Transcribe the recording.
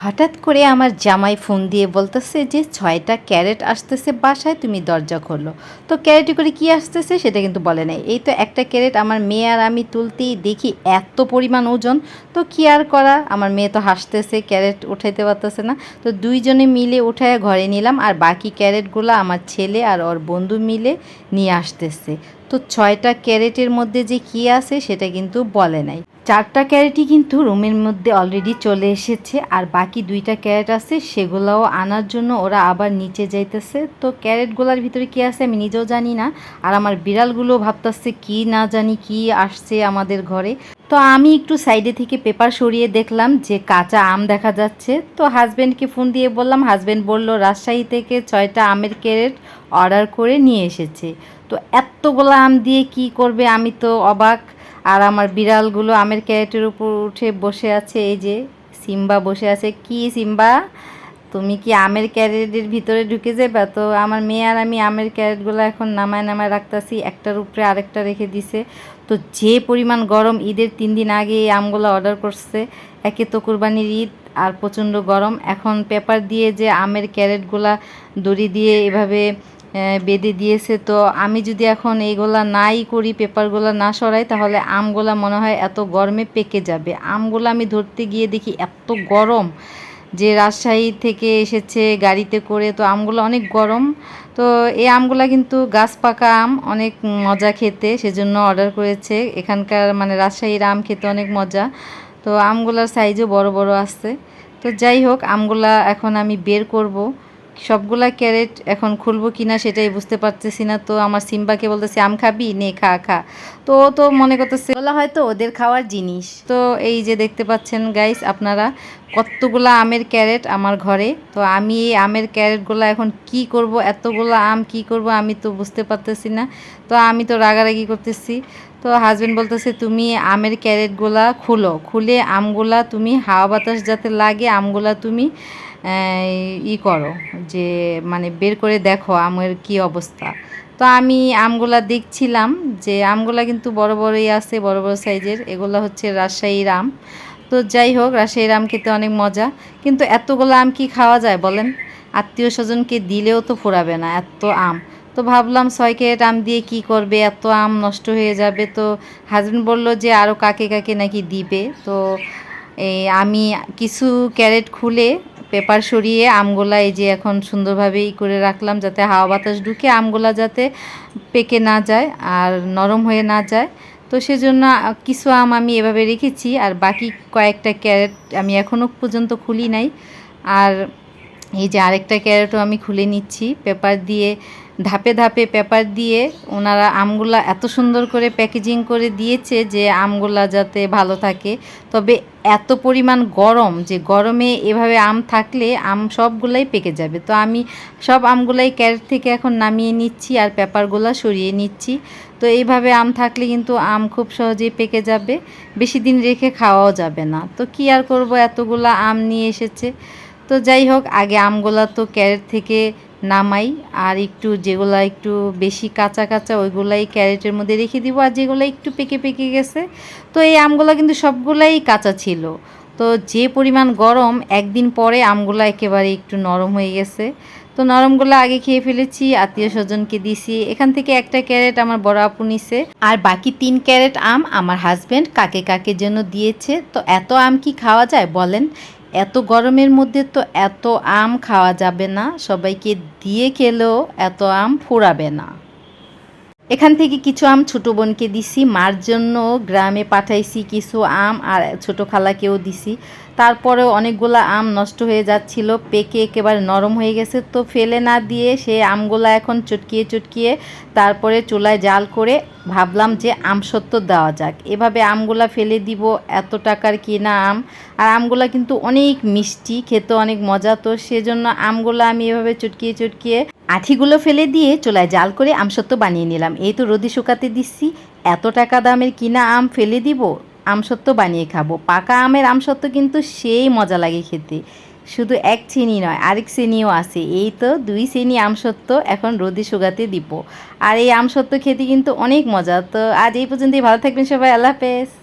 হঠাৎ করে আমার জামাই ফোন দিয়ে বলতেছে যে ছয়টা ক্যারেট আসতেছে, বাসায় তুমি দরজা খোলো। তো ক্যারেটে করে কি আসতেছে সেটা কিন্তু বলে নাই। এই তো একটা ক্যারেট আমার মেয়ে আর আমি তুলতেই দেখি এত পরিমাণ ওজন। তো কি আর করা? আমার মেয়ে তো হাসতেছে, ক্যারেট উঠাইতে পারতেছে না। তো দুইজনে মিলে উঠায় ঘরে নিলাম আর বাকি ক্যারেটগুলো আমার ছেলে আর ওর বন্ধু মিলে নিয়ে আসতেছে। তো ছয়টা ক্যারেটের মধ্যে যে কি আছে সেটা কিন্তু বলে নাই। চারটা ক্যারেটই কিন্তু রুমের মধ্যে অলরেডি চলে এসেছে, আর বাকি দুইটা ক্যারেট আছে, সেগুলোও আনার জন্য ওরা আবার নিচে যাইতেছে। তো ক্যারেটগুলোর ভিতরে কি আছে আমি নিজেও জানি না, আর আমার বিড়ালগুলো ভাবতেছে কি না জানি কি আসছে আমাদের ঘরে। তো আমি একটু সাইডে থেকে পেপার সরিয়ে দেখলাম যে কাঁচা আম দেখা যাচ্ছে। তো হাজব্যান্ডকে ফোন দিয়ে বললাম হাজব্যান্ড বলল, রাজশাহী থেকে ছয়টা আমের ক্যারেট অর্ডার করে নিয়ে এসেছে। তো এতগুলো আম দিয়ে কি করবে আমি তো অবাক। আর আমার বিড়ালগুলো আমের ক্যারেটের উপর উঠে বসে আছে, এই যে সিম্বা বসে আছে। কি সিম্বা? তুমি কি আমের ক্যারেটের ভিতরে ঢুকে যাবে? তো আমার মেয়ে আর আমি আমের ক্যারেটগুলো এখন নামায় নামায় রাখতেছি, একটার উপরে আরেকটা রেখে দিছে। তো যে পরিমাণ গরম ঈদের তিন দিন আগে এই আমগুলো অর্ডার করছে, একে তো কুরবানির ঈদ আর প্রচণ্ড গরম। এখন পেপার দিয়ে যে আমের ক্যারেটগুলা দড়ি দিয়ে এভাবে বেঁধে দিয়েছে। তো আমি যদি এখন এইগুলা নাই করি, পেপারগুলো না সরাই, তাহলে আমগুলা মনে হয় এত গরমে পেকে যাবে। আমগুলো আমি ধরতে গিয়ে দেখি এত গরম যে রাজশাহী থেকে এসেছে গাড়িতে করে। তো আমগুলো অনেক গরম। তো এই আমগুলো কিন্তু গাছ পাকা আম, অনেক মজা খেতে, সেজন্য অর্ডার করেছে। এখানকার মানে রাজশাহীর আম খেতে অনেক মজা। তো আমগুলোর সাইজও বড় বড় আসছে তো যাই হোক, আমগুলা এখন আমি বের করব। সবগুলা ক্যারেট এখন খুলবো কিনা সেটাই বুঝতে পারতেছি না। তো আমার সিম্বাকে বলতেছি আম খাবি? নে খা খা। তো ও তো মনে করতেছে বলা হয়তো ওদের খাওয়ার জিনিস। তো এই যে দেখতে পাচ্ছেন গাইস আপনারা কতগুলা আমের ক্যারেট আমার ঘরে। তো আমি এই আমের ক্যারেটগুলো এখন কি করব এতগুলো আম কি করব আমি তো বুঝতে পারতেছি না। তো আমি তো রাগারাগি করতেছি। তো হাজব্যান্ড বলতেছে তুমি আমের ক্যারেটগুলা খুলো। খুলে আমগুলা তুমি হাওয়া বাতাস যাতে লাগে আমগুলা তুমি ই করো যে মানে বের করে দেখো আমের কি অবস্থা। তো আমি আমগুলা দেখছিলাম যে, আমগুলা কিন্তু বড় বড়ই আছে, বড় বড় সাইজের। এগুলো হচ্ছে রাজশাহীর আম। তো যাই হোক, রাজশাহীর আম খেতে অনেক মজা। কিন্তু এতগুলো আম কি খাওয়া যায় বলেন? আত্মীয় স্বজনকে দিলেও তো ফোরাবে না এত আম। তো ভাবলাম ছয় ক্যারেট আম দিয়ে কি করবে? এত আম নষ্ট হয়ে যাবে। তো হাজব্যান্ড বলল যে আরও কাকে কাকে নাকি দিবে? তো এই আমি কিছু ক্যারেট খুলে পেপার সরিয়ে আমগুলা এই যে এখন সুন্দরভাবে ই করে রাখলাম যাতে হাওয়া বাতাস ঢুকে আমগুলা যাতে পেকে না যায় আর নরম হয়ে না যায়। তো সেজন্য কিছু আম আমি এভাবে রেখেছি আর বাকি কয়েকটা ক্যারেট আমি এখনও পর্যন্ত খুলি নাই। আর এই যে আরেকটা ক্যারেটও আমি খুলে নিচ্ছি। পেপার দিয়ে ধাপে ধাপে পেপার দিয়ে ওনারা আমগুলা এত সুন্দর করে প্যাকেজিং করে দিয়েছে যে আমগুলা যাতে ভালো থাকে। তবে এত পরিমাণ গরম যে গরমে এভাবে আম থাকলে আম সবগুলাই পেকে যাবে। তো আমি সব আমগুলাই ক্যারেট থেকে এখন নামিয়ে নিচ্ছি আর পেপারগুলো সরিয়ে নিচ্ছি। তো এইভাবে আম থাকলে কিন্তু আম খুব সহজেই পেকে যাবে, বেশি দিন রেখে খাওয়াও যাবে না। তো কি আর করব? এতগুলা আম নিয়ে এসেছে। তো যাই হোক, আগে আমগুলা তো ক্যারেট থেকে নামাই আর একটু যেগুলো একটু বেশি কাঁচা কাঁচা ওইগুলাই ক্যারেটের মধ্যে রেখে দিব আর যেগুলো একটু পেকে পেকে গেছে। তো এই আমগুলো কিন্তু সবগুলাই কাঁচা ছিল। তো যে পরিমাণ গরম, একদিন পরে আমগুলো একেবারে একটু নরম হয়ে গেছে। তো নরমগুলো আগে খেয়ে ফেলেছি, আত্মীয় স্বজনকে দিছি। এখান থেকে একটা ক্যারেট আমার বড় আপু নিছে। আর বাকি তিন ক্যারেট আম আমার হাজব্যান্ড কাকে কাকে জন্য দিয়েছে। তো এত আম কি খাওয়া যায় বলেন? এত গরমের মধ্যে তো এত আম খাওয়া যাবে না। সবাইকে দিয়ে খেলেও এত আম ফুরাবে না। এখান থেকে কিছু আম ছোটো বোনকে দিছি। মার জন্য গ্রামে পাঠাইছি কিছু আম আর ছোটো খালাকেও দিছি। তারপরেও অনেকগুলো আম নষ্ট হয়ে যাচ্ছিল। পেকে একেবারে নরম হয়ে গেছে। তো ফেলে না দিয়ে সে আমগুলো এখন চটকিয়ে চটকিয়ে তারপরে চুলায় জাল করে ভাবলাম যে আম সত্য দেওয়া যাক। এভাবে আমগুলা ফেলে দিব, এত টাকার কিনা আম? আর আমগুলা কিন্তু অনেক মিষ্টি, খেতে অনেক মজা। তো সেজন্য আমগুলো আমি এভাবে চটকিয়ে চটকিয়ে আঠিগুলো ফেলে দিয়ে চুলায় জাল করে আমসত্ত্ব বানিয়ে নিলাম। এই তো রোদি শুকাতে দিচ্ছি। এত টাকা দামের কিনা আম ফেলে দিব, আমসত্ত্ব বানিয়ে খাব। পাকা আমের আমসত্ত্ব কিন্তু সেই মজা লাগে খেতে। শুধু এক চিনি নয়, আরেক শ্রেণীও আছে। এই তো দুই শ্রেণি আমসত্ত্ব এখন রোদি শুকাতে দিব। আর এই আমসত্ত্ব খেতে কিন্তু অনেক মজা। তো আজ এই পর্যন্তই। ভালো থাকবেন সবাই। আল্লাহ হাফেজ।